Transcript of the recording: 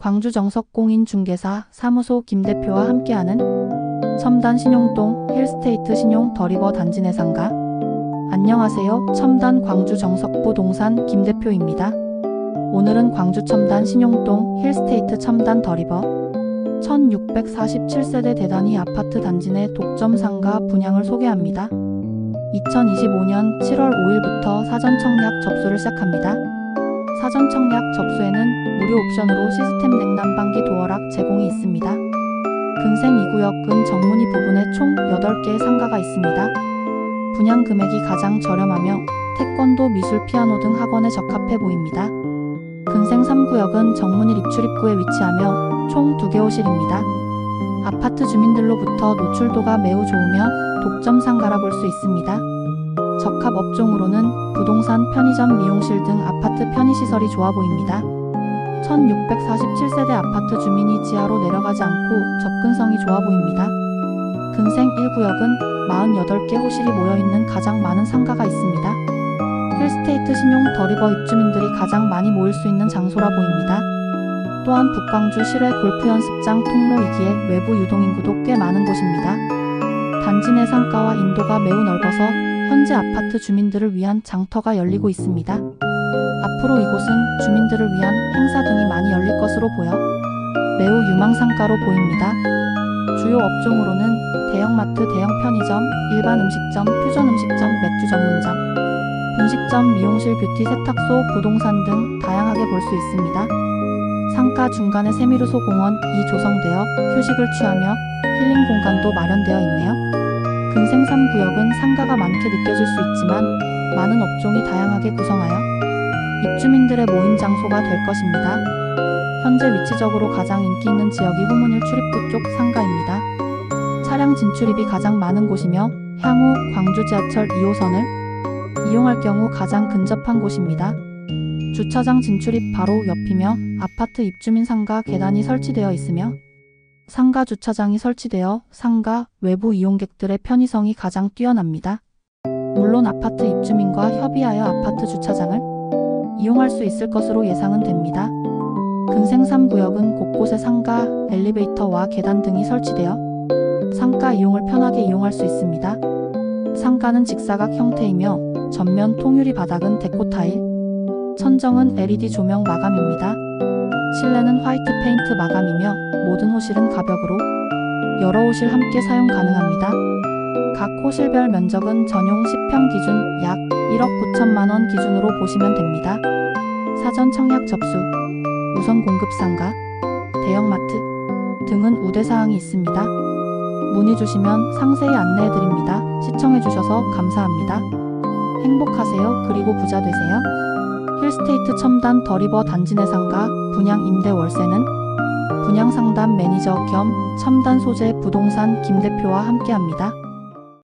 광주 정석공인중개사 사무소 김 대표와 함께하는 첨단 신용동 힐스테이트 신용 더리버 단지 내 상가 안녕하세요. 첨단 광주 정석부 동산 김 대표입니다. 오늘은 광주 첨단 신용동 힐스테이트 첨단 더리버 1647세대 대단위 아파트 단지 내 독점 상가 분양을 소개합니다. 2025년 7월 5일부터 사전 청약 접수를 시작합니다. 사전 청약 접수에는 무료 옵션으로 시스템 냉난방기 도어락 제공이 있습니다. 근생 2구역은 정문이 부분에 총 8개의 상가가 있습니다. 분양 금액이 가장 저렴하며 태권도, 미술, 피아노 등 학원에 적합해 보입니다. 근생 3구역은 정문일 입출입구에 위치하며 총 2개 호실입니다. 아파트 주민들로부터 노출도가 매우 좋으며 독점 상가라 볼 수 있습니다. 적합 업종으로는 부동산, 편의점, 미용실 등 아파트 편의시설이 좋아 보입니다. 1647세대 아파트 주민이 지하로 내려가지 않고 접근성이 좋아 보입니다. 근생 1구역은 48개 호실이 모여있는 가장 많은 상가가 있습니다. 힐스테이트 신용 더리버 입주민들이 가장 많이 모일 수 있는 장소라 보입니다. 또한 북광주 실외 골프 연습장 통로이기에 외부 유동인구도 꽤 많은 곳입니다. 단지 내 상가와 인도가 매우 넓어서 현재 아파트 주민들을 위한 장터가 열리고 있습니다. 앞으로 이곳은 주민들을 위한 행사 등이 많이 열릴 것으로 보여 매우 유망 상가로 보입니다. 주요 업종으로는 대형마트, 대형 편의점, 일반 음식점, 퓨전 음식점, 맥주 전문점, 분식점, 미용실, 뷰티, 세탁소, 부동산 등 다양하게 볼 수 있습니다. 상가 중간에 세미루소 공원이 조성되어 휴식을 취하며 힐링 공간도 마련되어 있네요. 근생 3구역은 상가가 많게 느껴질 수 있지만 많은 업종이 다양하게 구성하여 입주민들의 모임 장소가 될 것입니다. 현재 위치적으로 가장 인기 있는 지역이 후문일 출입구 쪽 상가입니다. 차량 진출입이 가장 많은 곳이며 향후 광주 지하철 2호선을 이용할 경우 가장 근접한 곳입니다. 주차장 진출입 바로 옆이며 아파트 입주민 상가 계단이 설치되어 있으며 상가 주차장이 설치되어 상가 외부 이용객들의 편의성이 가장 뛰어납니다. 물론 아파트 입주민과 협의하여 아파트 주차장을 이용할 수 있을 것으로 예상은 됩니다. 근생 3구역은 곳곳에 상가, 엘리베이터와 계단 등이 설치되어 상가 이용을 편하게 이용할 수 있습니다. 상가는 직사각 형태이며 전면 통유리 바닥은 데코 타일, 천정은 LED 조명 마감입니다. 실내는 화이트 페인트 마감이며 모든 호실은 가벽으로 여러 호실 함께 사용 가능합니다. 각 호실별 면적은 전용 10평 기준 약 1억 9천만 원 기준으로 보시면 됩니다. 사전 청약 접수, 우선 공급 상가, 대형마트 등은 우대사항이 있습니다. 문의 주시면 상세히 안내해 드립니다. 시청해 주셔서 감사합니다. 행복하세요. 그리고 부자 되세요. 힐스테이트 첨단 더리버 단지 내 상가 분양 임대 월세는 분양 상담 매니저 겸 첨단 소재 부동산 김 대표와 함께합니다.